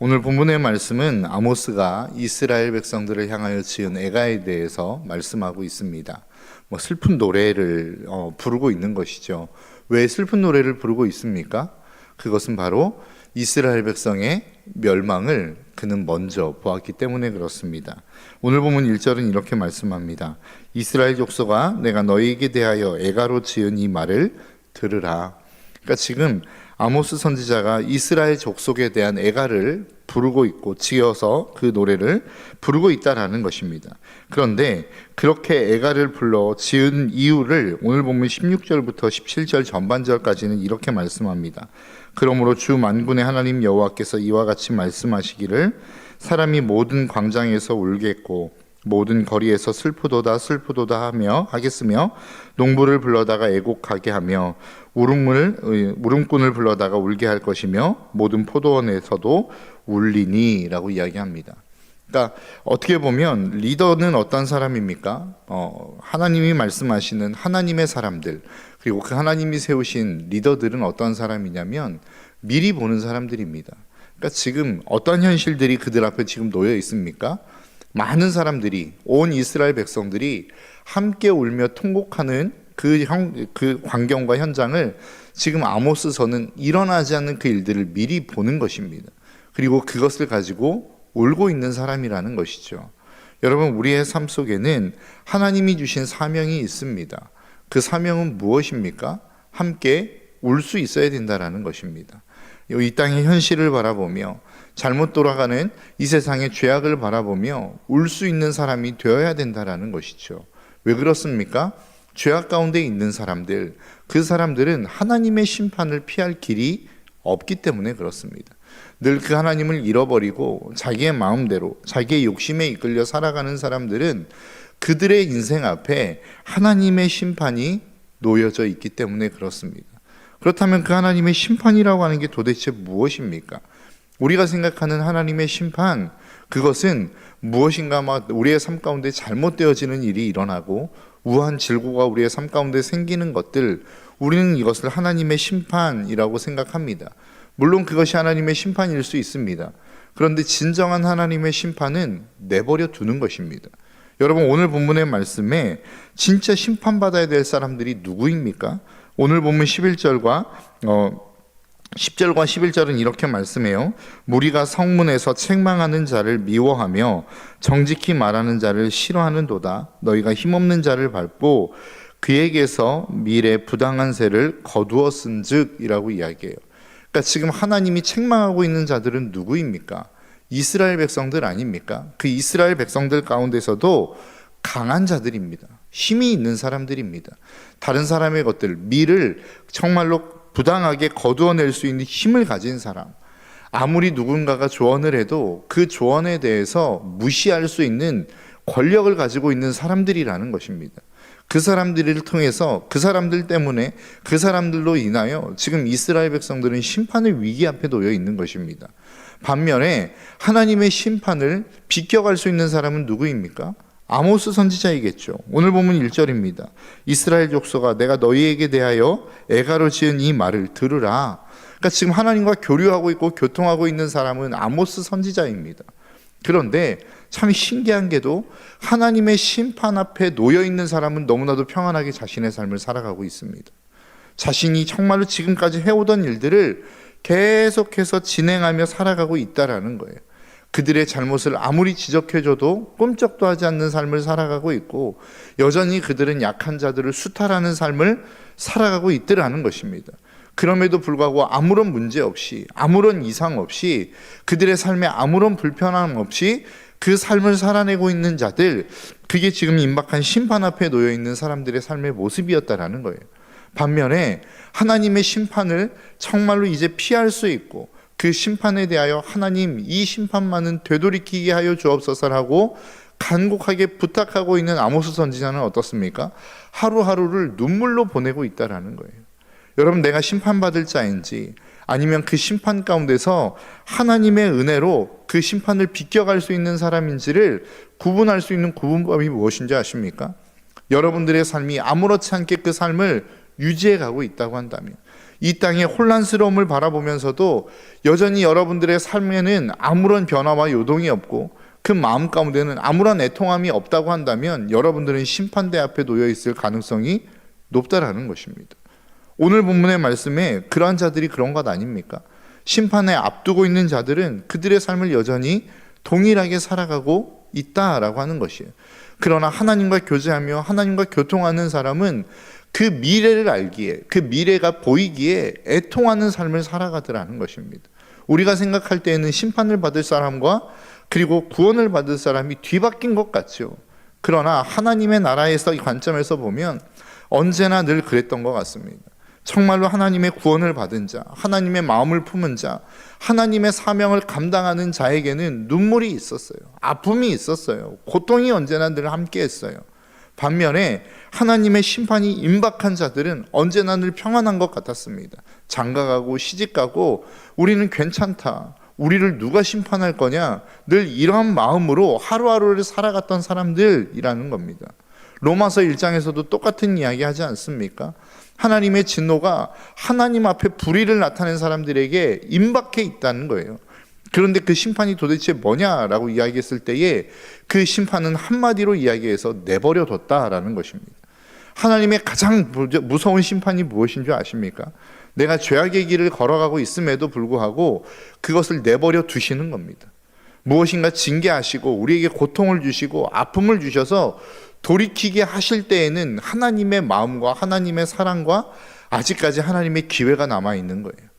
오늘 본문의 말씀은 아모스가 이스라엘 백성들을 향하여 지은 애가에 대해서 말씀하고 있습니다. 뭐 슬픈 노래를 어, 부르고 있는 것이죠. 왜 슬픈 노래를 부르고 있습니까? 그것은 바로 이스라엘 백성의 멸망을 그는 먼저 보았기 때문에 그렇습니다. 오늘 보면 1절은 이렇게 말씀합니다. 이스라엘 족속아 내가 너희에게 대하여 애가로 지은 이 말을 들으라. 그러니까 지금 아모스 선지자가 이스라엘 족속에 대한 애가를 부르고 있고 지어서 그 노래를 부르고 있다라는 것입니다. 그런데 그렇게 애가를 불러 지은 이유를 오늘 보면 16절부터 17절 전반절까지는 이렇게 말씀합니다. 그러므로 주 만군의 하나님 여호와께서 이와 같이 말씀하시기를 사람이 모든 광장에서 울겠고 모든 거리에서 슬프도다 슬프도다 하며 하겠으며 농부를 불러다가 애곡하게 하며 울음을 어, 울음꾼을 불러다가 울게 할 것이며 모든 포도원에서도 울리니라고 이야기합니다. 그러니까 어떻게 보면 리더는 어떤 사람입니까? 어, 하나님이 말씀하시는 하나님의 사람들 그리고 그 하나님이 세우신 리더들은 어떤 사람이냐면 미리 보는 사람들입니다. 그러니까 지금 어떤 현실들이 그들 앞에 지금 놓여 있습니까? 많은 사람들이 온 이스라엘 백성들이 함께 울며 통곡하는 그, 형, 그 광경과 현장을 지금 아모스서는 일어나지 않는 그 일들을 미리 보는 것입니다. 그리고 그것을 가지고 울고 있는 사람이라는 것이죠. 여러분, 우리의 삶 속에는 하나님이 주신 사명이 있습니다. 그 사명은 무엇입니까? 함께 울 수 있어야 된다라는 것입니다. 이 땅의 현실을 바라보며 잘못 돌아가는 이 세상의 죄악을 바라보며 울 수 있는 사람이 되어야 된다라는 것이죠. 왜 그렇습니까? 죄악 가운데 있는 사람들, 그 사람들은 하나님의 심판을 피할 길이 없기 때문에 그렇습니다. 늘 그 하나님을 잃어버리고 자기의 마음대로, 자기의 욕심에 이끌려 살아가는 사람들은 그들의 인생 앞에 하나님의 심판이 놓여져 있기 때문에 그렇습니다. 그렇다면 그 하나님의 심판이라고 하는 게 도대체 무엇입니까? 우리가 생각하는 하나님의 심판, 그것은 무엇인가 막 우리의 삶 가운데 잘못되어지는 일이 일어나고 우한 질고가 우리의 삶 가운데 생기는 것들, 우리는 이것을 하나님의 심판이라고 생각합니다. 물론 그것이 하나님의 심판일 수 있습니다. 그런데 진정한 하나님의 심판은 내버려 두는 것입니다. 여러분 오늘 본문의 말씀에 진짜 심판받아야 될 사람들이 누구입니까? 오늘 본문 11절과 어 10절과 11절은 이렇게 말씀해요. 무리가 성문에서 책망하는 자를 미워하며 정직히 말하는 자를 싫어하는도다. 너희가 힘없는 자를 밟고 그에게서 미래 부당한 세를 거두어 쓴즉이라고 이야기해요. 그러니까 지금 하나님이 책망하고 있는 자들은 누구입니까? 이스라엘 백성들 아닙니까? 그 이스라엘 백성들 가운데서도 강한 자들입니다. 힘이 있는 사람들입니다. 다른 사람의 것들, 미를 정말로 부당하게 거두어낼 수 있는 힘을 가진 사람. 아무리 누군가가 조언을 해도 그 조언에 대해서 무시할 수 있는 권력을 가지고 있는 사람들이라는 것입니다. 그 사람들을 통해서 그 사람들 때문에 그 사람들로 인하여 지금 이스라엘 백성들은 심판의 위기 앞에 놓여 있는 것입니다. 반면에 하나님의 심판을 비껴갈 수 있는 사람은 누구입니까? 아모스 선지자이겠죠. 오늘 보면 1절입니다. 이스라엘 족속아 내가 너희에게 대하여 애가로 지은 이 말을 들으라. 그러니까 지금 하나님과 교류하고 있고 교통하고 있는 사람은 아모스 선지자입니다. 그런데 참 신기한 게도 하나님의 심판 앞에 놓여 있는 사람은 너무나도 평안하게 자신의 삶을 살아가고 있습니다. 자신이 정말로 지금까지 해오던 일들을 계속해서 진행하며 살아가고 있다라는 거예요. 그들의 잘못을 아무리 지적해줘도 꼼짝도 하지 않는 삶을 살아가고 있고 여전히 그들은 약한 자들을 수탈하는 삶을 살아가고 있더라는 것입니다. 그럼에도 불구하고 아무런 문제 없이 아무런 이상 없이 그들의 삶에 아무런 불편함 없이 그 삶을 살아내고 있는 자들 그게 지금 임박한 심판 앞에 놓여 있는 사람들의 삶의 모습이었다라는 거예요. 반면에 하나님의 심판을 정말로 이제 피할 수 있고 그 심판에 대하여 하나님 이 심판만은 되돌이키게 하여 주옵소서라고 간곡하게 부탁하고 있는 아모스 선지자는 어떻습니까? 하루하루를 눈물로 보내고 있다라는 거예요. 여러분 내가 심판받을 자인지 아니면 그 심판 가운데서 하나님의 은혜로 그 심판을 비껴갈 수 있는 사람인지를 구분할 수 있는 구분법이 무엇인지 아십니까? 여러분들의 삶이 아무렇지 않게 그 삶을 유지해 가고 있다고 한다면 이 땅의 혼란스러움을 바라보면서도 여전히 여러분들의 삶에는 아무런 변화와 요동이 없고 그 마음 가운데는 아무런 애통함이 없다고 한다면 여러분들은 심판대 앞에 놓여 있을 가능성이 높다라는 것입니다. 오늘 본문의 말씀에 그러한 자들이 그런 것 아닙니까? 심판에 앞두고 있는 자들은 그들의 삶을 여전히 동일하게 살아가고 있다라고 하는 것이에요. 그러나 하나님과 교제하며 하나님과 교통하는 사람은 그 미래를 알기에 그 미래가 보이기에 애통하는 삶을 살아가더라는 것입니다. 우리가 생각할 때에는 심판을 받을 사람과 그리고 구원을 받을 사람이 뒤바뀐 것 같죠. 그러나 하나님의 나라에서 이 관점에서 보면 언제나 늘 그랬던 것 같습니다. 정말로 하나님의 구원을 받은 자, 하나님의 마음을 품은 자, 하나님의 사명을 감당하는 자에게는 눈물이 있었어요. 아픔이 있었어요. 고통이 언제나 늘 함께 했어요. 반면에 하나님의 심판이 임박한 자들은 언제나 늘 평안한 것 같았습니다. 장가가고 시집가고 우리는 괜찮다. 우리를 누가 심판할 거냐? 늘 이러한 마음으로 하루하루를 살아갔던 사람들이라는 겁니다. 로마서 1장에서도 똑같은 이야기 하지 않습니까? 하나님의 진노가 하나님 앞에 불의를 나타낸 사람들에게 임박해 있다는 거예요. 그런데 그 심판이 도대체 뭐냐라고 이야기했을 때에 그 심판은 한마디로 이야기해서 내버려 뒀다라는 것입니다. 하나님의 가장 무서운 심판이 무엇인 줄 아십니까? 내가 죄악의 길을 걸어가고 있음에도 불구하고 그것을 내버려 두시는 겁니다. 무엇인가 징계하시고 우리에게 고통을 주시고 아픔을 주셔서 돌이키게 하실 때에는 하나님의 마음과 하나님의 사랑과 아직까지 하나님의 기회가 남아 있는 거예요.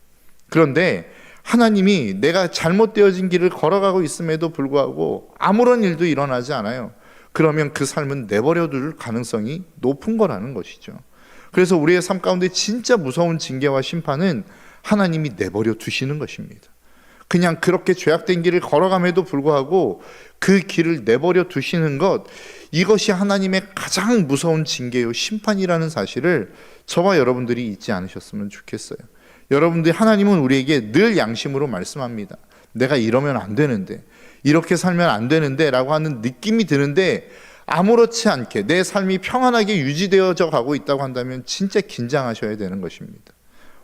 그런데 하나님이 내가 잘못되어진 길을 걸어가고 있음에도 불구하고 아무런 일도 일어나지 않아요. 그러면 그 삶은 내버려 둘 가능성이 높은 거라는 것이죠. 그래서 우리의 삶 가운데 진짜 무서운 징계와 심판은 하나님이 내버려 두시는 것입니다. 그냥 그렇게 죄악된 길을 걸어감에도 불구하고 그 길을 내버려 두시는 것, 이것이 하나님의 가장 무서운 징계요, 심판이라는 사실을 저와 여러분들이 잊지 않으셨으면 좋겠어요. 여러분들 하나님은 우리에게 늘 양심으로 말씀합니다. 내가 이러면 안 되는데, 이렇게 살면 안 되는데, 라고 하는 느낌이 드는데, 아무렇지 않게 내 삶이 평안하게 유지되어져 가고 있다고 한다면 진짜 긴장하셔야 되는 것입니다.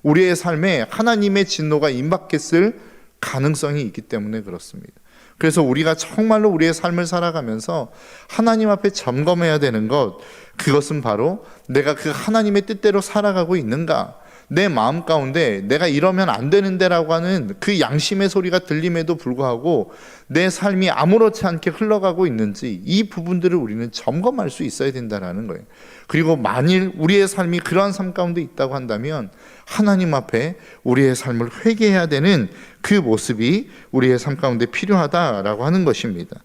우리의 삶에 하나님의 진노가 임박했을 가능성이 있기 때문에 그렇습니다. 그래서 우리가 정말로 우리의 삶을 살아가면서 하나님 앞에 점검해야 되는 것, 그것은 바로 내가 그 하나님의 뜻대로 살아가고 있는가, 내 마음 가운데 내가 이러면 안 되는데라고 하는 그 양심의 소리가 들림에도 불구하고 내 삶이 아무렇지 않게 흘러가고 있는지 이 부분들을 우리는 점검할 수 있어야 된다라는 거예요. 그리고 만일 우리의 삶이 그러한 삶 가운데 있다고 한다면 하나님 앞에 우리의 삶을 회개해야 되는 그 모습이 우리의 삶 가운데 필요하다라고 하는 것입니다.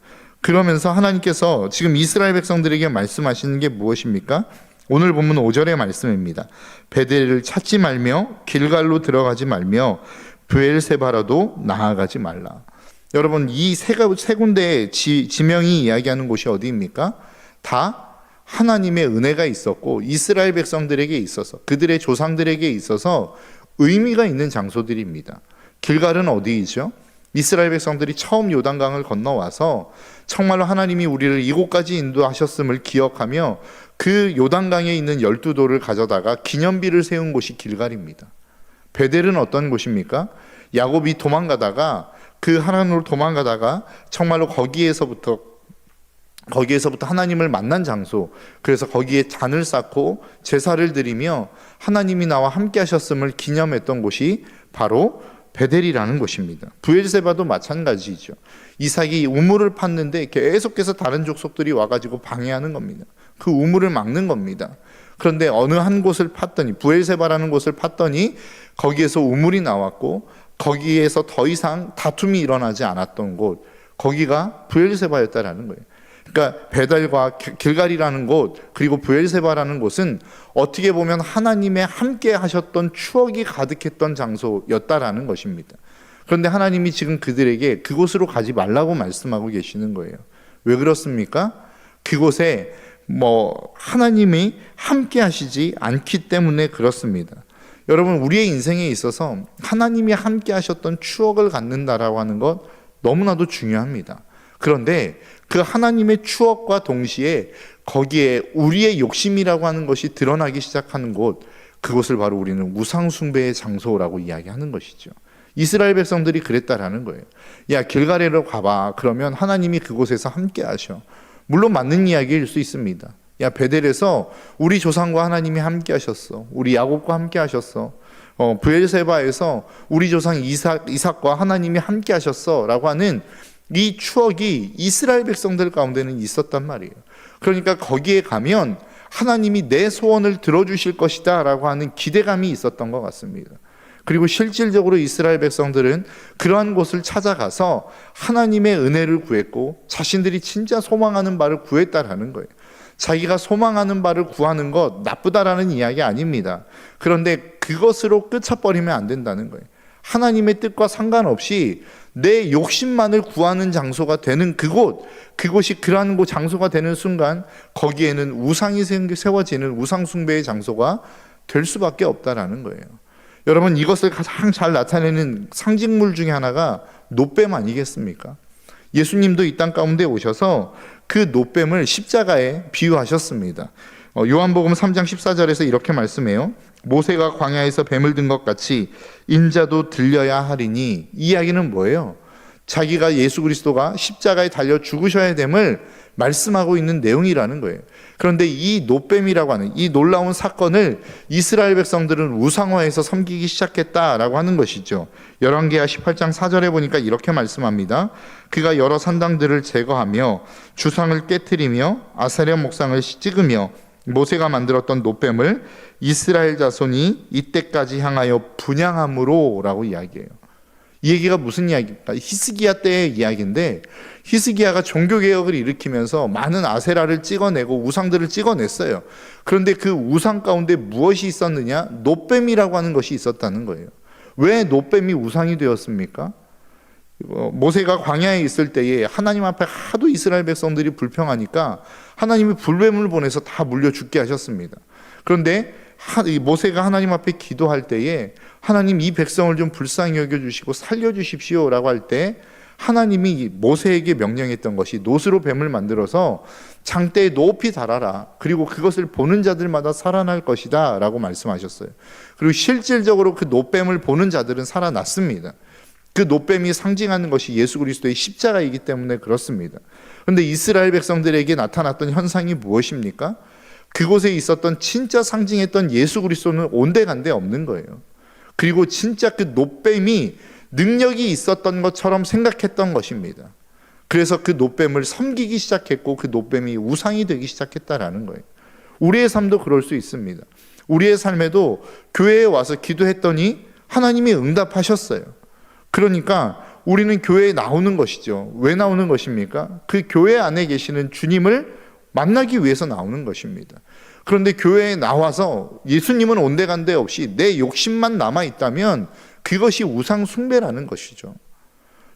그러면서 하나님께서 지금 이스라엘 백성들에게 말씀하시는 게 무엇입니까? 오늘 본문 5절의 말씀입니다. 베델을 찾지 말며 길갈로 들어가지 말며 브엘세바라도 나아가지 말라. 여러분 이세 군데의 지, 지명이 이야기하는 곳이 어디입니까? 다 하나님의 은혜가 있었고 이스라엘 백성들에게 있어서 그들의 조상들에게 있어서 의미가 있는 장소들입니다. 길갈은 어디이죠? 이스라엘 백성들이 처음 요단강을 건너와서 정말로 하나님이 우리를 이곳까지 인도하셨음을 기억하며 그 요단강에 있는 열두 돌을 가져다가 기념비를 세운 곳이 길갈입니다. 베델은 어떤 곳입니까? 야곱이 도망가다가 그 하나님으로 도망가다가 정말로 거기에서부터 거기에서부터 하나님을 만난 장소. 그래서 거기에 잔을 쌓고 제사를 드리며 하나님이 나와 함께 하셨음을 기념했던 곳이 바로 베델이라는 곳입니다. 부엘세바도 마찬가지죠. 이삭이 우물을 팠는데 계속해서 다른 족속들이 와가지고 방해하는 겁니다. 그 우물을 막는 겁니다. 그런데 어느 한 곳을 팠더니 부엘세바라는 곳을 팠더니 거기에서 우물이 나왔고 거기에서 더 이상 다툼이 일어나지 않았던 곳 거기가 부엘세바였다라는 거예요. 그러니까 베달과 길갈이라는 곳 그리고 부엘세바라는 곳은 어떻게 보면 하나님의 함께 하셨던 추억이 가득했던 장소였다라는 것입니다. 그런데 하나님이 지금 그들에게 그곳으로 가지 말라고 말씀하고 계시는 거예요. 왜 그렇습니까? 그곳에 뭐 하나님이 함께 하시지 않기 때문에 그렇습니다. 여러분 우리의 인생에 있어서 하나님이 함께 하셨던 추억을 갖는다라고 하는 것 너무나도 중요합니다. 그런데 그 하나님의 추억과 동시에 거기에 우리의 욕심이라고 하는 것이 드러나기 시작하는 곳, 그곳을 바로 우리는 우상 숭배의 장소라고 이야기하는 것이죠. 이스라엘 백성들이 그랬다라는 거예요. 야, 길가레로 가봐. 그러면 하나님이 그곳에서 함께 하셔. 물론 맞는 이야기일 수 있습니다. 야, 베델에서 우리 조상과 하나님이 함께 하셨어. 우리 야곱과 함께 하셨어. 어, 부엘세바에서 우리 조상 이삭, 이삭과 하나님이 함께 하셨어라고 하는 이 추억이 이스라엘 백성들 가운데는 있었단 말이에요. 그러니까 거기에 가면 하나님이 내 소원을 들어주실 것이다 라고 하는 기대감이 있었던 것 같습니다. 그리고 실질적으로 이스라엘 백성들은 그러한 곳을 찾아가서 하나님의 은혜를 구했고 자신들이 진짜 소망하는 바를 구했다라는 거예요. 자기가 소망하는 바를 구하는 것 나쁘다라는 이야기 아닙니다. 그런데 그것으로 끝쳐버리면 안 된다는 거예요. 하나님의 뜻과 상관없이 내 욕심만을 구하는 장소가 되는 그곳, 그곳이 그러한 곳 장소가 되는 순간 거기에는 우상이 세워지는 우상숭배의 장소가 될 수밖에 없다라는 거예요. 여러분 이것을 가장 잘 나타내는 상징물 중에 하나가 노뱀 아니겠습니까? 예수님도 이 땅 가운데 오셔서 그 노뱀을 십자가에 비유하셨습니다. 어, 요한복음 3장 14절에서 이렇게 말씀해요. 모세가 광야에서 뱀을 든 것 같이 인자도 들려야 하리니 이 이야기는 뭐예요? 자기가 예수 그리스도가 십자가에 달려 죽으셔야 됨을 말씀하고 있는 내용이라는 거예요. 그런데 이 노뱀이라고 하는 이 놀라운 사건을 이스라엘 백성들은 우상화해서 섬기기 시작했다라고 하는 것이죠. 열왕기하 18장 4절에 보니까 이렇게 말씀합니다. 그가 여러 산당들을 제거하며 주상을 깨뜨리며 아사랴 목상을 찍으며 모세가 만들었던 노뱀을 이스라엘 자손이 이때까지 향하여 분양함으로라고 이야기해요. 이 얘기가 무슨 이야기입니까? 히스기야 때의 이야기인데 히스기야가 종교 개혁을 일으키면서 많은 아세라를 찍어내고 우상들을 찍어냈어요. 그런데 그 우상 가운데 무엇이 있었느냐? 노뱀이라고 하는 것이 있었다는 거예요. 왜 노뱀이 우상이 되었습니까? 어, 모세가 광야에 있을 때에 하나님 앞에 하도 이스라엘 백성들이 불평하니까 하나님이 불뱀을 보내서 다 물려 죽게 하셨습니다. 그런데 모세가 하나님 앞에 기도할 때에 하나님 이 백성을 좀 불쌍히 여겨 주시고 살려 주십시오라고 할 때 하나님이 모세에게 명령했던 것이 노스로 뱀을 만들어서 장대에 높이 달아라. 그리고 그것을 보는 자들마다 살아날 것이다라고 말씀하셨어요. 그리고 실질적으로 그 노뱀을 보는 자들은 살아났습니다. 그 노뱀이 상징하는 것이 예수 그리스도의 십자가이기 때문에 그렇습니다. 그런데 이스라엘 백성들에게 나타났던 현상이 무엇입니까? 그곳에 있었던 진짜 상징했던 예수 그리스도는 온데간데 없는 거예요. 그리고 진짜 그 노뱀이 능력이 있었던 것처럼 생각했던 것입니다. 그래서 그 노뱀을 섬기기 시작했고 그 노뱀이 우상이 되기 시작했다라는 거예요. 우리의 삶도 그럴 수 있습니다. 우리의 삶에도 교회에 와서 기도했더니 하나님이 응답하셨어요. 그러니까 우리는 교회에 나오는 것이죠. 왜 나오는 것입니까? 그 교회 안에 계시는 주님을 만나기 위해서 나오는 것입니다. 그런데 교회에 나와서 예수님은 온데간데 없이 내 욕심만 남아 있다면 그것이 우상 숭배라는 것이죠.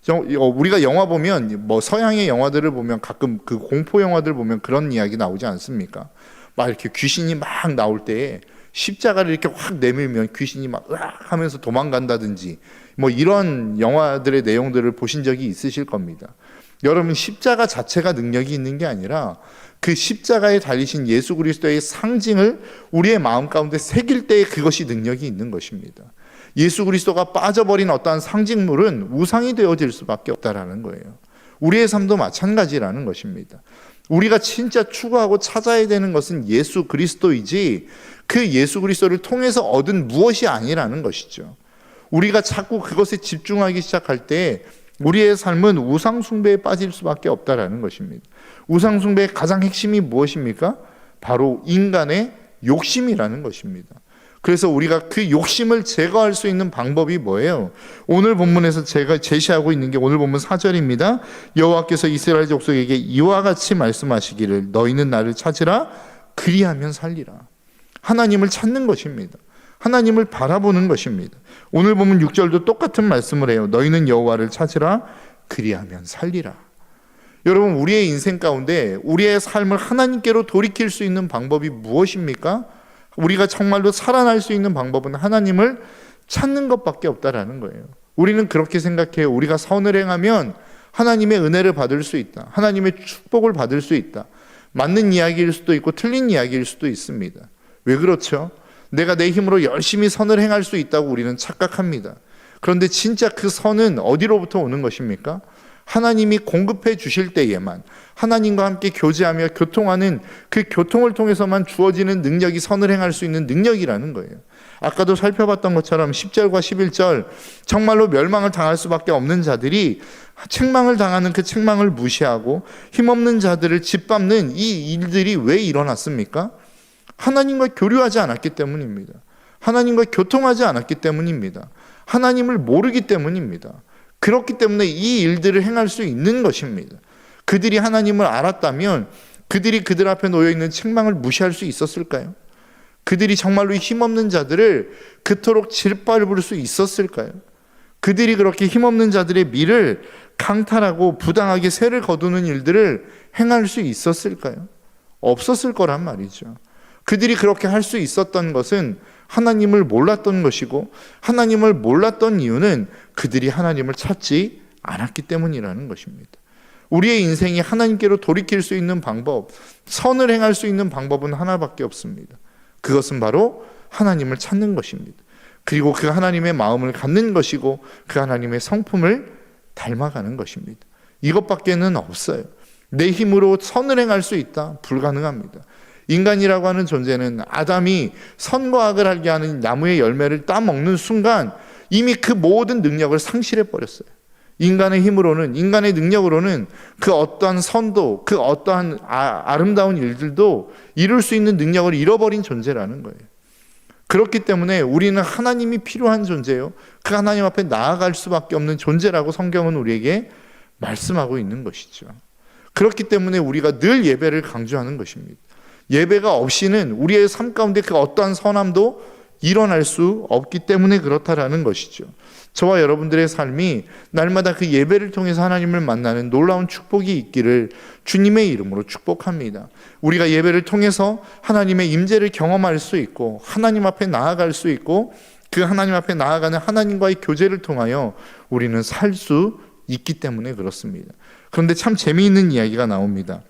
어, 우리가 영화 보면 뭐 서양의 영화들을 보면 가끔 그 공포 영화들 보면 그런 이야기 나오지 않습니까? 막 이렇게 귀신이 막 나올 때에 십자가를 이렇게 확 내밀면 귀신이 막 으악 하면서 도망간다든지 뭐 이런 영화들의 내용들을 보신 적이 있으실 겁니다. 여러분 십자가 자체가 능력이 있는 게 아니라 그 십자가에 달리신 예수 그리스도의 상징을 우리의 마음 가운데 새길 때에 그것이 능력이 있는 것입니다. 예수 그리스도가 빠져버린 어떠한 상징물은 우상이 되어질 수밖에 없다라는 거예요. 우리의 삶도 마찬가지라는 것입니다. 우리가 진짜 추구하고 찾아야 되는 것은 예수 그리스도이지 그 예수 그리스도를 통해서 얻은 무엇이 아니라는 것이죠. 우리가 자꾸 그것에 집중하기 시작할 때 우리의 삶은 우상숭배에 빠질 수밖에 없다라는 것입니다. 우상숭배의 가장 핵심이 무엇입니까? 바로 인간의 욕심이라는 것입니다. 그래서 우리가 그 욕심을 제거할 수 있는 방법이 뭐예요? 오늘 본문에서 제가 제시하고 있는 게 오늘 본문 4절입니다. 여호와께서 이스라엘 족속에게 이와 같이 말씀하시기를 너희는 나를 찾으라 그리하면 살리라. 하나님을 찾는 것입니다. 하나님을 바라보는 것입니다. 오늘 보면 6절도 똑같은 말씀을 해요. 너희는 여호와를 찾으라 그리하면 살리라. 여러분 우리의 인생 가운데 우리의 삶을 하나님께로 돌이킬 수 있는 방법이 무엇입니까? 우리가 정말로 살아날 수 있는 방법은 하나님을 찾는 것밖에 없다라는 거예요. 우리는 그렇게 생각해요. 우리가 선을 행하면 하나님의 은혜를 받을 수 있다. 하나님의 축복을 받을 수 있다. 맞는 이야기일 수도 있고 틀린 이야기일 수도 있습니다. 왜 그렇죠? 내가 내 힘으로 열심히 선을 행할 수 있다고 우리는 착각합니다. 그런데 진짜 그 선은 어디로부터 오는 것입니까? 하나님이 공급해 주실 때에만 하나님과 함께 교제하며 교통하는 그 교통을 통해서만 주어지는 능력이 선을 행할 수 있는 능력이라는 거예요. 아까도 살펴봤던 것처럼 10절과 11절 정말로 멸망을 당할 수밖에 없는 자들이 책망을 당하는 그 책망을 무시하고 힘없는 자들을 짓밟는 이 일들이 왜 일어났습니까? 하나님과 교류하지 않았기 때문입니다. 하나님과 교통하지 않았기 때문입니다. 하나님을 모르기 때문입니다. 그렇기 때문에 이 일들을 행할 수 있는 것입니다. 그들이 하나님을 알았다면 그들이 그들 앞에 놓여 있는 책망을 무시할 수 있었을까요? 그들이 정말로 힘없는 자들을 그토록 질밟을 수 있었을까요? 그들이 그렇게 힘없는 자들의 미를 강탈하고 부당하게 세를 거두는 일들을 행할 수 있었을까요? 없었을 거란 말이죠. 그들이 그렇게 할 수 있었던 것은 하나님을 몰랐던 것이고 하나님을 몰랐던 이유는 그들이 하나님을 찾지 않았기 때문이라는 것입니다. 우리의 인생이 하나님께로 돌이킬 수 있는 방법, 선을 행할 수 있는 방법은 하나밖에 없습니다. 그것은 바로 하나님을 찾는 것입니다. 그리고 그 하나님의 마음을 갖는 것이고 그 하나님의 성품을 닮아가는 것입니다. 이것밖에는 없어요. 내 힘으로 선을 행할 수 있다? 불가능합니다. 인간이라고 하는 존재는 아담이 선과 악을 알게 하는 나무의 열매를 따먹는 순간 이미 그 모든 능력을 상실해 버렸어요. 인간의 힘으로는 인간의 능력으로는 그 어떠한 선도 그 어떠한 아, 름다운 일들도 이룰 수 있는 능력을 잃어버린 존재라는 거예요. 그렇기 때문에 우리는 하나님이 필요한 존재요. 그 하나님 앞에 나아갈 수밖에 없는 존재라고 성경은 우리에게 말씀하고 있는 것이죠. 그렇기 때문에 우리가 늘 예배를 강조하는 것입니다. 예배가 없이는 우리의 삶 가운데 그 어떠한 선함도 일어날 수 없기 때문에 그렇다라는 것이죠. 저와 여러분들의 삶이 날마다 그 예배를 통해서 하나님을 만나는 놀라운 축복이 있기를 주님의 이름으로 축복합니다. 우리가 예배를 통해서 하나님의 임재를 경험할 수 있고 하나님 앞에 나아갈 수 있고 그 하나님 앞에 나아가는 하나님과의 교제를 통하여 우리는 살 수 있기 때문에 그렇습니다. 그런데 참 재미있는 이야기가 나옵니다.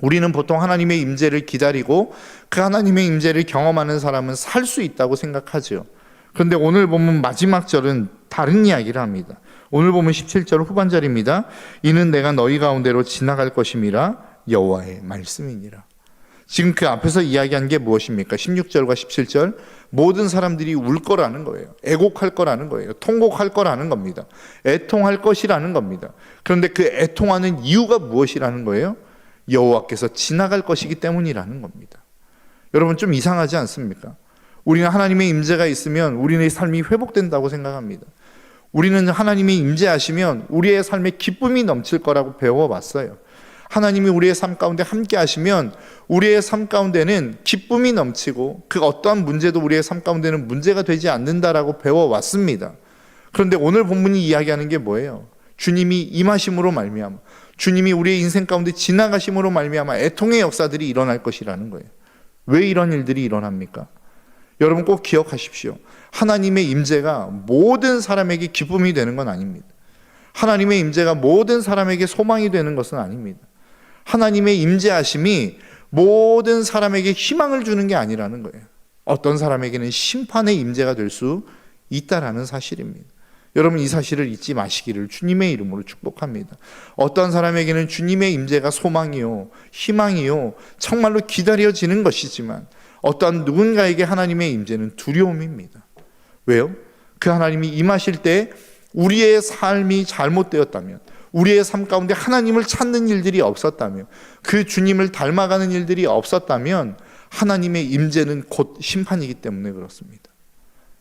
우리는 보통 하나님의 임재를 기다리고 그 하나님의 임재를 경험하는 사람은 살 수 있다고 생각하죠. 그런데 오늘 보면 마지막 절은 다른 이야기를 합니다. 오늘 보면 17절 후반절입니다. 이는 내가 너희 가운데로 지나갈 것임이라 여호와의 말씀이니라. 지금 그 앞에서 이야기한 게 무엇입니까? 16절과 17절 모든 사람들이 울 거라는 거예요. 애곡할 거라는 거예요. 통곡할 거라는 겁니다. 애통할 것이라는 겁니다. 그런데 그 애통하는 이유가 무엇이라는 거예요? 여호와께서 지나갈 것이기 때문이라는 겁니다. 여러분 좀 이상하지 않습니까? 우리는 하나님의 임재가 있으면 우리의 삶이 회복된다고 생각합니다. 우리는 하나님이 임재하시면 우리의 삶에 기쁨이 넘칠 거라고 배워왔어요. 하나님이 우리의 삶 가운데 함께 하시면 우리의 삶 가운데는 기쁨이 넘치고 그 어떠한 문제도 우리의 삶 가운데는 문제가 되지 않는다라고 배워왔습니다. 그런데 오늘 본문이 이야기하는 게 뭐예요? 주님이 임하심으로 말미암아 주님이 우리의 인생 가운데 지나가심으로 말미암아 애통의 역사들이 일어날 것이라는 거예요. 왜 이런 일들이 일어납니까? 여러분 꼭 기억하십시오. 하나님의 임재가 모든 사람에게 기쁨이 되는 건 아닙니다. 하나님의 임재가 모든 사람에게 소망이 되는 것은 아닙니다. 하나님의 임재하심이 모든 사람에게 희망을 주는 게 아니라는 거예요. 어떤 사람에게는 심판의 임재가 될 수 있다라는 사실입니다. 여러분 이 사실을 잊지 마시기를 주님의 이름으로 축복합니다. 어떤 사람에게는 주님의 임재가 소망이요, 희망이요, 정말로 기다려지는 것이지만 어떤 누군가에게 하나님의 임재는 두려움입니다. 왜요? 그 하나님이 임하실 때 우리의 삶이 잘못되었다면 우리의 삶 가운데 하나님을 찾는 일들이 없었다면 그 주님을 닮아가는 일들이 없었다면 하나님의 임재는 곧 심판이기 때문에 그렇습니다.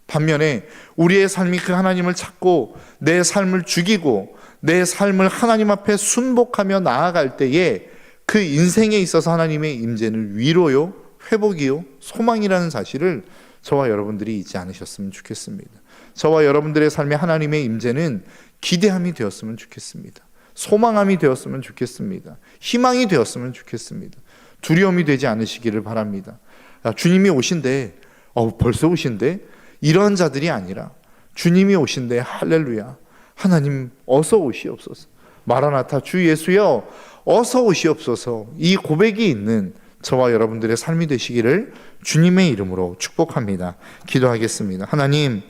반면에 우리의 삶이 그 하나님을 찾고 내 삶을 죽이고 내 삶을 하나님 앞에 순복하며 나아갈 때에 그 인생에 있어서 하나님의 임재는 위로요, 회복이요, 소망이라는 사실을 저와 여러분들이 잊지 않으셨으면 좋겠습니다. 저와 여러분들의 삶에 하나님의 임재는 기대함이 되었으면 좋겠습니다. 소망함이 되었으면 좋겠습니다. 희망이 되었으면 좋겠습니다. 두려움이 되지 않으시기를 바랍니다. 아, 주님이 오신데, 어, 벌써 오신데? 이런 자들이 아니라 주님이 오신데 할렐루야. 하나님 어서 오시옵소서. 마라나타 주 예수여 어서 오시옵소서. 이 고백이 있는 저와 여러분들의 삶이 되시기를 주님의 이름으로 축복합니다. 기도하겠습니다. 하나님,